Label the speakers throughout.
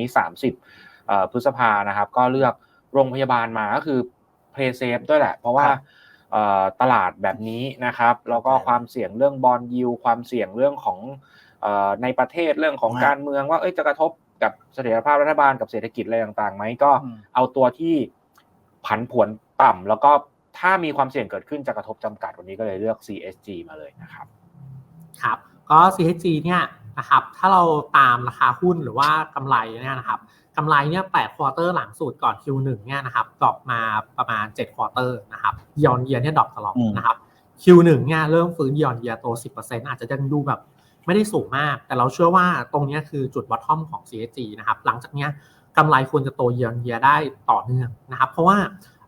Speaker 1: นี้ 30เอ่อพฤษภานะครับ ก็เลือกโรงพยาบาลมาก็คือ play safe ด้วยแหละ เพราะว่า
Speaker 2: ครับ
Speaker 1: เอ่อตลาดแบบนี้นะครับ แล้วก็ความเสี่ยงเรื่องบอลยิวความเสี่ยงเรื่องของเอ่อในประเทศเรื่องของ
Speaker 2: ฮะ
Speaker 1: การเมืองว่าเอ้ยจะกระทบกับเสถียรภาพรัฐบาลกับเศรษฐกิจอะไรต่างๆไหมก็
Speaker 2: อืม
Speaker 1: เอาตัวที่ผันผวนต่ำแล้วก็ถ้ามีความเสี่ยงเกิดขึ้นจะกระทบจำกัดวันนี้ก็เลยเลือก CSG มาเลยนะครับ
Speaker 3: ครับ ก็ CHG เนี่ย นะครับ ถ้าเราตามราคาหุ้นหรือว่ากำไรเนี่ยนะครับกำไรเนี่ย8ควอเตอร์หลังสุดก่อน Q1 เนี่ยนะครับดรอปมาประมาณ7ควอเตอร์นะครับยอนเยียเนี่ยดรอปตลอด
Speaker 2: อืม
Speaker 3: นะครับ Q1 เนี่ยเริ่มฟื้นยอนเยียโต 10%อาจจะยังดูแบบไม่ได้สูงมาก แต่เราเชื่อว่าตรงเนี้ยคือจุดบอททอมของ CHG นะครับ หลังจากเนี้ยกำไรควรจะโตเยียนเยียได้ต่อเนื่องนะครับ เพราะว่า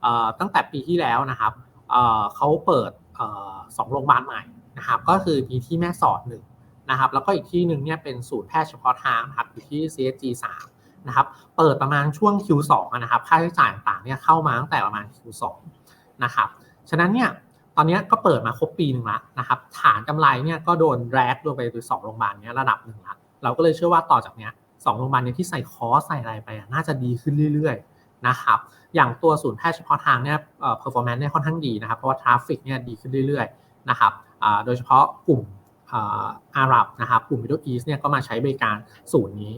Speaker 3: เอ่อตั้งแต่ปีที่แล้วนะครับเอ่อเขาเปิดเอ่อสองโรงพยาบาลใหม่นะครับ ก็คือมีที่แม่สอดหนึ่ง นะครับแล้วก็อีกที่หนึ่งเนี่ยเป็นศูนย์แพทย์เฉพาะทางนะครับอยู่ที่ CSG 3นะครับเปิดประมาณช่วง Q2 อะนะครับค่าใช้จ่ายต่างเนี่ยเข้ามาตั้งแต่ประมาณ Q2 นะครับฉะนั้นเนี่ยตอนนี้ก็เปิดมาครบปีหนึ่งแล้วนะครับฐานกำไรเนี่ยก็โดนแรกลงไปโดยสองโรงพยาบาลเนี้ยระดับหนึ่งละเราก็เลยเชื่อว่าต่อจากเนี้ยสองโรงพยาบาลเนี้ที่ใส่คอสใส่อะไรไปน่าจะดีขึ้นเรื่อยๆนะครับอย่างตัวศูนย์แพทย์เฉพาะทางเนี่ยเอ่อ performance เนี่ยค่อนข้างดีนะครับเพราะว่าทราฟฟิกเนี่ยดีขึ้นเรื่อยๆนะครับโดยเฉพาะกลุ่ม อาหรับนะครับกลุ่ม Middle East เนี่ยก็มาใช้บริการศูนย์นี้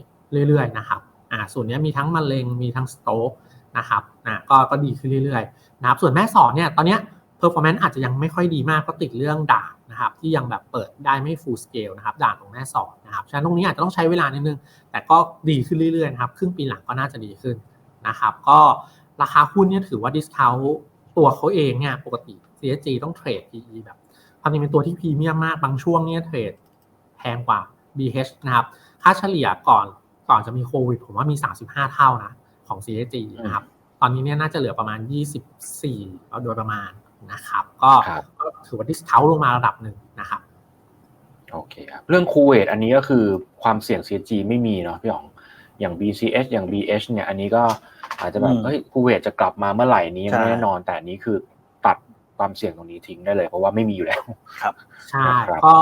Speaker 3: เรื่อยๆนะครับอ่าศูนย์นี้มีทั้งมะเร็งมีทั้งสโตรกนะครับนะก็ก็ดีขึ้นเรื่อยๆนะครับส่วนแม่สอดเนี่ยตอนเนี้ย performance อาจจะยังไม่ค่อยดีมากก็ติดเรื่องด่านนะครับที่ยังแบบเปิดได้ไม่ full scale นะครับด่านของแม่สอดนะครับฉะนั้นตรงนี้อาจจะต้องใช้เวลานิดนึง แต่ก็ดีขึ้นเรื่อยๆนะครับครึ่งปีหลังก็น่าจะดีขึ้นนะครับก็ราคาหุ้นเนี่ยถือว่า discount ตัวเขาเองเนี่ยปกติ CSG ต้องเทรด PE แบบ ความจริงเป็นตัวที่พรีเมียมมากบางช่วงเนี่ยเทรดแพงกว่า BH นะครับ ค่าเฉลี่ยก่อนก่อนจะมีโควิดผมว่ามี 35 เท่านะ ของ CSG นะครับ ตอนนี้เนี่ยน่าจะเหลือประมาณ 24เอาโดยประมาณนะครับก็
Speaker 1: ครับ
Speaker 3: ก็ถือว่าดิสเทาลงมาระดับหนึ่งนะครับ
Speaker 1: โอเคครับ เรื่องคูเวตอันนี้ก็คือความเสี่ยง CG ไม่มีเนาะพี่หยองอย่าง BCH อย่าง BH เนี่ยอันนี้ก็อาจจะแบ
Speaker 2: อื
Speaker 1: บ
Speaker 2: ม
Speaker 1: เฮ้ยคูเวตจะกลับมาเมื่อไหร่นี้ยัง
Speaker 2: ใช่
Speaker 1: ไม่แน่นอนแต่อันนี้คือตัด ความเสี่ยงตรงนี้ทิ้งได้เลย เพราะว่าไม่มีอยู่แล้ว
Speaker 2: ครับ
Speaker 3: ใช่
Speaker 1: ครับ
Speaker 3: ก็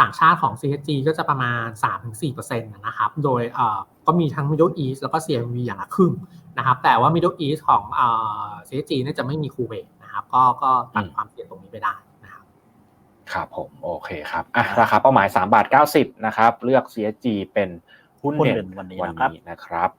Speaker 3: ต่างชาติของ CHG ก็จะประมาณ 3-4%นะครับ โดยเอ่อก็มีทั้ง Middle East แล้วก็ CMV อย่างละครึ่งนะครับ แต่ว่า Middle East ของเอ่อ CHG เนี่ยจะไม่มีคูเวตนะครับ ก็ก็ตัดความเสี่ยงตรงนี้ไปได้นะครับ
Speaker 1: ครับผมโอเคครับอะราคาเป้าหมาย3บาท90นะครับ เลือก CSG เป็นหุ้น
Speaker 2: หุ้น
Speaker 1: เด่
Speaker 2: เด่
Speaker 1: น
Speaker 2: นวันนี้
Speaker 1: วัน
Speaker 2: นะครับ
Speaker 1: นี้นะครับ